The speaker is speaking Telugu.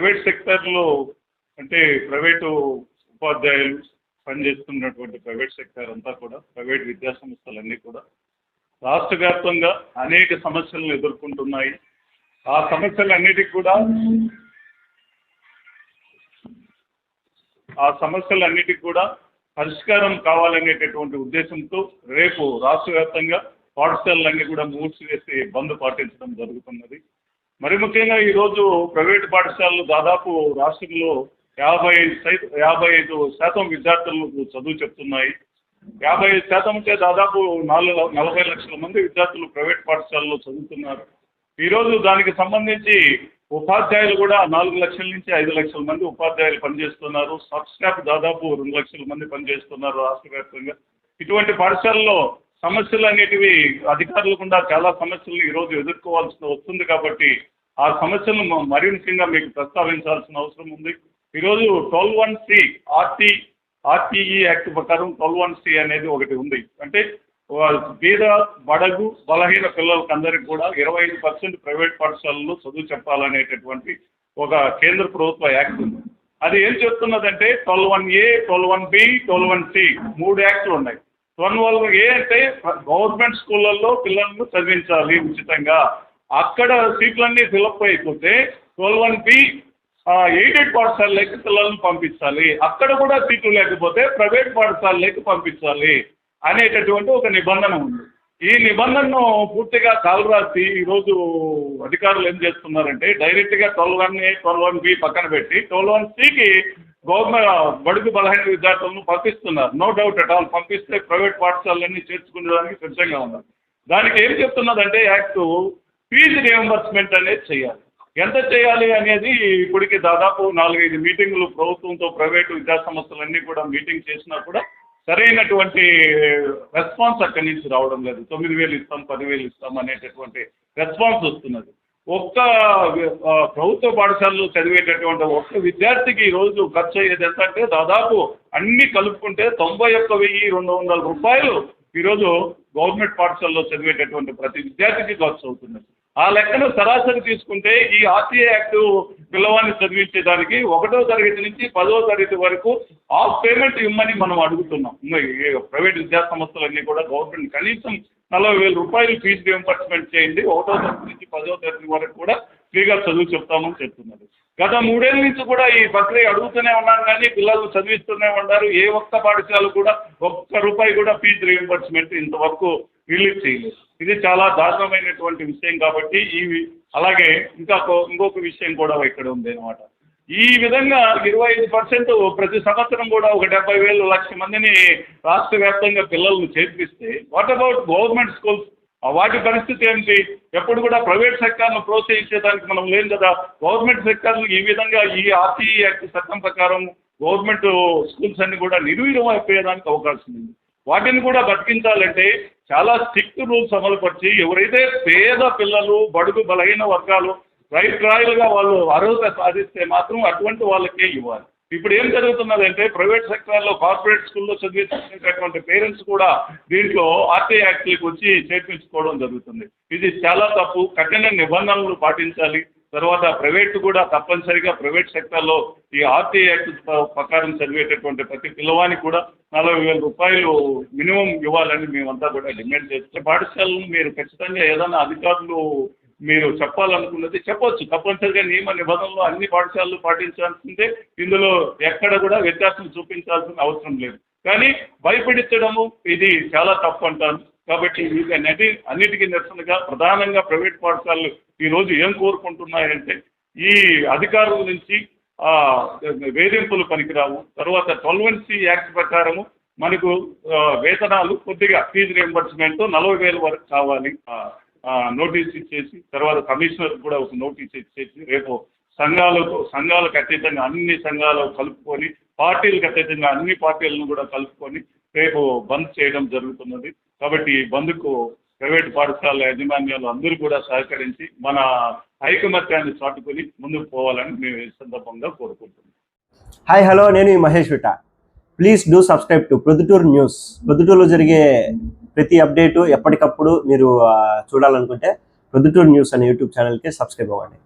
ప్రైవేట్ సెక్టర్లో అంటే ప్రైవేటు ఉపాధ్యాయులు పనిచేస్తున్నటువంటి ప్రైవేట్ సెక్టర్ అంతా కూడా ప్రైవేట్ విద్యా సంస్థలన్నీ కూడా రాష్ట్ర వ్యాప్తంగా అనేక సమస్యలను ఎదుర్కొంటున్నాయి. ఆ సమస్యలన్నిటికి కూడా ఆ సమస్యలన్నిటికీ కూడా పరిష్కారం కావాలనేటటువంటి ఉద్దేశంతో రేపు రాష్ట్ర వ్యాప్తంగా పాఠశాలలన్నీ కూడా మూసివేసి బంద్ పాటించడం జరుగుతున్నది. మరి ముఖ్యంగా ఈరోజు ప్రైవేట్ పాఠశాలలు దాదాపు రాష్ట్రంలో యాభై సై- యాభై ఐదు శాతం విద్యార్థులకు చదువు చెప్తున్నాయి. యాభై ఐదు శాతం అంటే దాదాపు నాలుగు నలభై లక్షల మంది విద్యార్థులు ప్రైవేట్ పాఠశాలలో చదువుతున్నారు. ఈరోజు దానికి సంబంధించి ఉపాధ్యాయులు కూడా నాలుగు లక్షల నుంచి ఐదు లక్షల మంది ఉపాధ్యాయులు పనిచేస్తున్నారు. సబ్ స్టాఫ్ దాదాపు రెండు లక్షల మంది పనిచేస్తున్నారు రాష్ట్ర వ్యాప్తంగా. ఇటువంటి పాఠశాలలో సమస్యలు అనేటివి అధికారులు కూడా చాలా సమస్యలు ఈరోజు ఎదుర్కోవాల్సి వస్తుంది కాబట్టి ఆ సమస్యలను మ- మీకు ప్రస్తావించాల్సిన అవసరం ఉంది. ఈరోజు twelve one C RT RTE act ప్రకారం ట్వెల్వ్ వన్ సి అనేది ఒకటి ఉంది. అంటే పేద బీద బడగు బలహీన పిల్లలకి అందరికీ కూడా ఇరవై ఐదు పర్సెంట్ ప్రైవేట్ పాఠశాలల్లో చదువు చెప్పాలనేటటువంటి ఒక కేంద్ర ప్రభుత్వ యాక్ట్ ఉంది. అది ఏం చెప్తున్నదంటే twelve one A twelve one B twelve one C మూడు యాక్ట్లు ఉన్నాయి. ట్వెల్వ్ వన్ ఏ అంటే గవర్నమెంట్ స్కూళ్ళల్లో పిల్లలను చదివించాలి ఉచితంగా. అక్కడ సీట్లన్నీ ఫిలప్ అయిపోతే ట్వెల్వ్ వన్ బి ఎయిడెడ్ పాఠశాలలోకి పిల్లల్ని పంపించాలి. అక్కడ కూడా సీట్లు లేకపోతే ప్రైవేట్ పాఠశాలలోకి పంపించాలి అనేటటువంటి ఒక నిబంధన ఉంది. ఈ నిబంధనను పూర్తిగా కాలరాసి ఈరోజు అధికారులు ఏం చేస్తున్నారంటే డైరెక్ట్గా twelve one A twelve one B పక్కన పెట్టి ట్వెల్వ్ వన్ సికి గవర్నమెంట్ బడుగు బలహీన విద్యార్థులను పంపిస్తున్నారు. No doubt at all. పంపిస్తే ప్రైవేట్ పాఠశాలలన్నీ చేర్చుకునేదానికి సిద్ధంగా ఉన్నారు. దానికి ఏం చెప్తున్నదంటే యాక్ట్ ఫీజు రియంబర్స్మెంట్ అనేది చేయాలి. ఎంత చేయాలి అనేది ఇప్పటికి దాదాపు నాలుగైదు మీటింగులు ప్రభుత్వంతో ప్రైవేటు విద్యాసంస్థలన్నీ కూడా మీటింగ్ చేసినా కూడా సరైనటువంటి రెస్పాన్స్ అక్కడి నుంచి రావడం లేదు. తొమ్మిది వేలు ఇస్తాం పదివేలు ఇస్తాం అనేటటువంటి రెస్పాన్స్ వస్తున్నది. ఒక్క ప్రభుత్వ పాఠశాలలో చదివేటటువంటి ఒక్క విద్యార్థికి ఈరోజు ఖర్చు అయ్యేది ఎంత అంటే దాదాపు అన్ని కలుపుకుంటే తొంభై ఒక్క వెయ్యి రెండు వందల రూపాయలు ఈరోజు గవర్నమెంట్ పాఠశాలలో చదివేటటువంటి ప్రతి విద్యార్థికి ఖర్చు అవుతున్నది. ఆ లెక్కన సరాసరి తీసుకుంటే ఈ ఆర్టీఏ యాక్ట్ పిల్లవాడిని చదివించేదానికి ఒకటో తరగతి నుంచి పదో తరగతి వరకు ఆఫ్ పేమెంట్ ఇమ్మని మనం అడుగుతున్నాం. ప్రైవేట్ విద్యా సంస్థలన్నీ కూడా గవర్నమెంట్ కనీసం నలభై వేల రూపాయలు ఫీజు రియంబర్స్మెంట్ చేయండి. ఒకటో తరగతి నుంచి పదో తరగతి వరకు కూడా ఫ్రీగా చదువు చెప్తామని చెప్తున్నారు. గత మూడేళ్ళ నుంచి కూడా ఈ ప్రక్రియ అడుగుతూనే ఉన్నాను కానీ పిల్లలు చదివిస్తూనే ఉన్నారు. ఏ ఒక్క పాఠశాల కూడా ఒక్క రూపాయి కూడా ఫీజు రియంబర్స్మెంట్ ఇంతవరకు రిలీజ్ చేయలేదు. ఇది చాలా దారుణమైనటువంటి విషయం కాబట్టి ఈ అలాగే ఇంకా ఇంకొక విషయం కూడా ఇక్కడ ఉంది అనమాట ఈ విధంగా ఇరవై ఐదు పర్సెంట్ ప్రతి సంవత్సరం కూడా ఒక డెబ్బై వేలు లక్ష మందిని రాష్ట్ర వ్యాప్తంగా పిల్లలను చేర్పిస్తే వాట్ అబౌట్ గవర్నమెంట్ స్కూల్స్ వాటి పరిస్థితి ఏంటి? ఎప్పుడు కూడా ప్రైవేట్ సెక్టార్ను ప్రోత్సహించేదానికి మనం లేదు కదా. గవర్నమెంట్ సెక్టర్లు ఈ విధంగా ఈ ఆర్టీఈ యాక్ట్ చట్టం ప్రకారం గవర్నమెంట్ స్కూల్స్ అన్ని కూడా నిర్వీర్యం అయిపోయేదానికి అవకాశం ఉంది. వాటిని కూడా బతికించాలంటే చాలా స్ట్రిక్ట్ రూల్స్ అమలుపరిచి ఎవరైతే పేద పిల్లలు బడుగు బలహీన వర్గాలు రైట్ రాయలుగా వాళ్ళు అర్హత సాధిస్తే మాత్రం అటువంటి వాళ్ళకే ఇవ్వాలి. ఇప్పుడు ఏం జరుగుతున్నదంటే ప్రైవేట్ సెక్టార్లో కార్పొరేట్ స్కూల్లో చదివించేటటువంటి పేరెంట్స్ కూడా దీంట్లో ఆర్టీ యాక్ట్లకు వచ్చి చేర్పించుకోవడం జరుగుతుంది. ఇది చాలా తప్పు. కఠిన నిబంధనలు పాటించాలి. తర్వాత ప్రైవేట్ కూడా తప్పనిసరిగా ప్రైవేట్ సెక్టార్లో ఈ ఆర్టీ యాక్ట్ ప్రకారం చదివేటటువంటి ప్రతి పిల్లవానికి కూడా నలభై వేల రూపాయలు మినిమం ఇవ్వాలని మేమంతా కూడా డిమాండ్ చేస్తే పాఠశాలను మీరు ఖచ్చితంగా ఏదైనా అధికారులు మీరు చెప్పాలనుకున్నది చెప్పొచ్చు. తప్పనిసరిగా నియమ నిబంధనలు అన్ని పాఠశాలలు పాటించాల్సిందే. ఇందులో ఎక్కడ కూడా వ్యత్యాసం చూపించాల్సిన అవసరం లేదు. కానీ భయపడించడము ఇది చాలా తప్పు అంటాను. కాబట్టి ఇది అన్నిటికీ నిరసనగా ప్రధానంగా ప్రైవేట్ పాఠశాలలు ఈరోజు ఏం కోరుకుంటున్నాయంటే ఈ అధికారుల నుంచి ఆ, వేధింపులు పనికిరావు. తర్వాత ట్వెల్వ్ సి యాక్ట్ ప్రకారము మనకు వేతనాలు కొద్దిగా ఫీజు రియంబర్స్మెంట్ నలభై వేల వరకు కావాలి. నోటీస్ ఇచ్చేసి తర్వాత కమిషనర్ కూడా ఒక నోటీస్ ఇచ్చేసి రేపు సంఘాలకు సంఘాలకు అతీతంగా అన్ని సంఘాలు కలుపుకొని పార్టీలకు అతీతంగా అన్ని పార్టీలను కూడా కలుపుకొని రేపు బంద్ చేయడం జరుగుతున్నది. కాబట్టి ఈ బంద్కు ప్రైవేట్ పాఠశాల యాజమాన్యాలు అందరూ కూడా సహకరించి మన ఐకమత్యాన్ని చాటుకొని ముందుకు పోవాలని మేము ఈ సందర్భంగా కోరుకుంటున్నాం. హాయ్ హలో నేను ఈ Mahesh విట. Please do subscribe to Proddatur news ప్రొద్దుటూరులో జరిగే ప్రతి అప్డేటు ఎప్పటికప్పుడు మీరు చూడాలనుకుంటే ప్రొద్దుటూరు న్యూస్ అనే యూట్యూబ్ ఛానల్కి సబ్స్క్రైబ్ అవ్వండి.